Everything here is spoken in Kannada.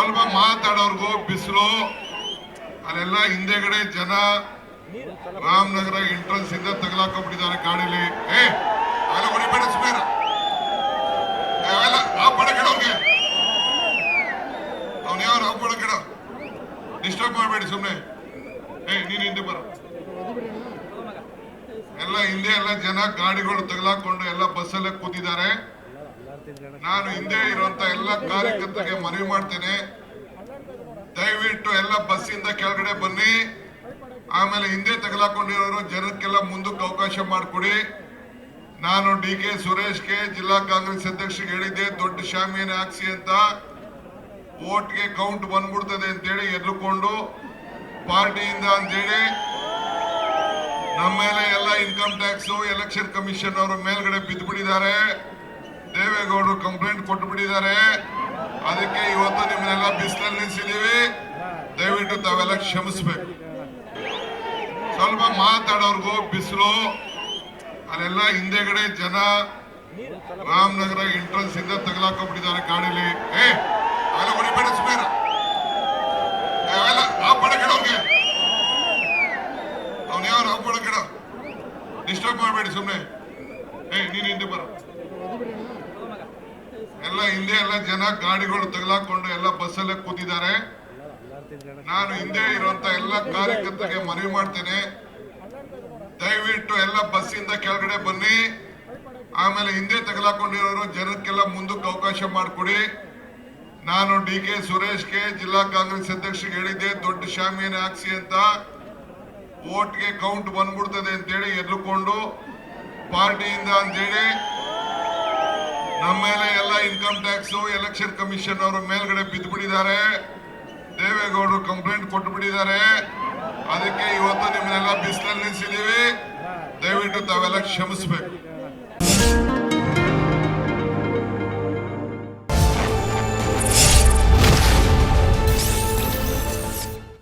ಸ್ವಲ್ಪ ಮಾತಾಡೋರ್ಗು ಬಿಸಿಲು. ಅಲ್ಲೆಲ್ಲ ಹಿಂದೆಗಡೆ ಜನ ರಾಮನಗರ ಎಂಟ್ರೆನ್ಸ್ ಇಂದ ತಗಲಾಕೊಂಡ್ಬಿಟ್ಟಿದ್ದಾರೆ ಗಾಡಿಲಿ ಏ ಅವೆಲ್ಲ ಹೊಡಿಬೇಡ ಸುಮೇರ. ಅವೆಲ್ಲ ಆ ಪಡ ಕೆಡೋರ್ಗೆ ಅವ್ನ ಯಾವ ಡಿಸ್ಟರ್ಬ್ ಮಾಡಬೇಡಿ ಸುಮ್ಮನೆ ಏ, ನೀನ್ ಹಿಂದೆ ಬರ. ಎಲ್ಲ ಹಿಂದೆ ಎಲ್ಲ ಜನ ಗಾಡಿಗಳು ತಗಲಾಕೊಂಡು ಎಲ್ಲ ಬಸ್ಸಲ್ಲೇ ಕೂತಿದ್ದಾರೆ. ನಾನು ಹಿಂದೆ ಇರುವಂತ ಎಲ್ಲ ಕಾರ್ಯಕರ್ತರಿಗೆ ಮನವಿ ಮಾಡ್ತೇನೆ. ದಯವಿಟ್ಟು ಎಲ್ಲ ಬಸ್ಸಿಂದ ಕೆಳಗಡೆ ಬನ್ನಿ. ಆಮೇಲೆ ಹಿಂದೆ ತಗಲಾಕೊಂಡಿರೋರು ಜನಕ್ಕೆಲ್ಲ ಮುಂದಕ್ಕೆ ಅವಕಾಶ ಮಾಡಿಕೊಡಿ. ನಾನು ಡಿ ಕೆ ಸುರೇಶ್ಗೆ ಜಿಲ್ಲಾ ಕಾಂಗ್ರೆಸ್ ಅಧ್ಯಕ್ಷರಿಗೆ ಹೇಳಿದ್ದೆ, ದೊಡ್ಡ ಶಾಮಿಯನ್ನು ಹಾಕ್ಸಿ ಅಂತ. ಓಟ್ಗೆ ಕೌಂಟ್ ಬಂದ್ಬಿಡ್ತದೆ ಅಂತೇಳಿ ಎದ್ರುಕೊಂಡು ಪಾರ್ಟಿಯಿಂದ ಅಂತೇಳಿ ನಮ್ಮ ಮೇಲೆ ಎಲ್ಲ ಇನ್ಕಮ್ ಟ್ಯಾಕ್ಸ್, ಎಲೆಕ್ಷನ್ ಕಮಿಷನ್ ಅವರು ಮೇಲ್ಗಡೆ ಬಿದ್ದು ಬಿಟ್ಟಿದ್ದಾರೆ ದೇವೇಗೌಡರು ಕಂಪ್ಲೇಂಟ್ ಕೊಟ್ಟು ಬಿಟ್ಟಿದ್ದಾರೆ. ಅದಕ್ಕೆ ಇವತ್ತು ನಿಮ್ಮನ್ನೆಲ್ಲ ಬಿಸಿಲಲ್ಲಿ ನಿಲ್ಸಿದೀವಿ ದಯವಿಟ್ಟು ತಾವೆಲ್ಲ ಕ್ಷಮಿಸ್ಬೇಕು. ಸ್ವಲ್ಪ ಮಾತಾಡೋರ್ಗು ಬಿಸಿಲು, ಅಲ್ಲೆಲ್ಲ ಹಿಂದೆಗಡೆ ಜನ ರಾಮನಗರ ಎಂಟ್ರೆನ್ಸ್ ಇಂದ ತಗಲಾಕೊಂಡ್ಬಿಟ್ಟಿದ್ದಾರೆ ಗಾಡಿಲಿ ಏ, ಅವೆಲ್ಲ ಹೊಡಿಬೇಡ ಸುಮೇರ. ಅವೆಲ್ಲ ಆ ಪಡ ಕೆಡೋರ್ಗೆ ಯಾವ ಡಿಸ್ಟರ್ಬ್ ಮಾಡಬೇಡಿ ಸುಮ್ಮನೆ ಏ, ನೀನು ಹಿಂದೆ ಬರ. ಹಿಂದೆ ಎಲ್ಲ ಜನ ಗಾಡಿಗಳು ತಗಲಾಕೊಂಡು ಎಲ್ಲ ಬಸ್ಸಲ್ಲೇ ಕೂತಿದ್ದಾರೆ. ನಾನು ಹಿಂದೆ ಇರುವಂತ ಎಲ್ಲ ಕಾರ್ಯಕರ್ತರಿಗೆ ಮನವಿ ಮಾಡ್ತೇನೆ. ದಯವಿಟ್ಟು ಎಲ್ಲ ಬಸ್ಸಿಂದ ಕೆಳಗಡೆ ಬನ್ನಿ. ಆಮೇಲೆ ಹಿಂದೆ ತಗಲಾಕೊಂಡಿರೋರು ಜನಕ್ಕೆಲ್ಲ ಮುಂದಕ್ಕೆ ಅವಕಾಶ ಮಾಡಿಕೊಡಿ. ನಾನು ಡಿ ಕೆ ಸುರೇಶ್ಗೆ ಜಿಲ್ಲಾ ಕಾಂಗ್ರೆಸ್ ಅಧ್ಯಕ್ಷರಿಗೆ ಹೇಳಿದ್ದೆ, ದೊಡ್ಡ ಶಾಮಿಯನ್ನು ಹಾಕ್ಸಿ ಅಂತ. ಓಟ್ಗೆ ಕೌಂಟ್ ಬಂದ್ಬಿಡ್ತದೆ ಅಂತೇಳಿ ಎದ್ದುಕೊಂಡು ಪಾರ್ಟಿಯಿಂದ ಅಂತೇಳಿ ನಮ್ಮ ಮೇಲೆ ಎಲ್ಲ ಇನ್ಕಮ್ ಟ್ಯಾಕ್ಸ್ ಎಲೆಕ್ಷನ್ ಕಮಿಷನ್ ಅವರು ಮೇಲ್ಗಡೆ ಬಿದ್ದು ಬಿಟ್ಟಿದ್ದಾರೆ ದೇವೇಗೌಡರು ಕಂಪ್ಲೇಂಟ್ ಕೊಟ್ಟು ಬಿಟ್ಟಿದ್ದಾರೆ ಅದಕ್ಕೆ ಇವತ್ತು ನಿಮ್ಮನ್ನೆಲ್ಲ ಬಿಸಿಲಲ್ಲಿ ನಿಲ್ಲಿಸಿದೀವಿ ದಯವಿಟ್ಟು ತಾವೆಲ್ಲ ಕ್ಷಮಿಸ್ಬೇಕು.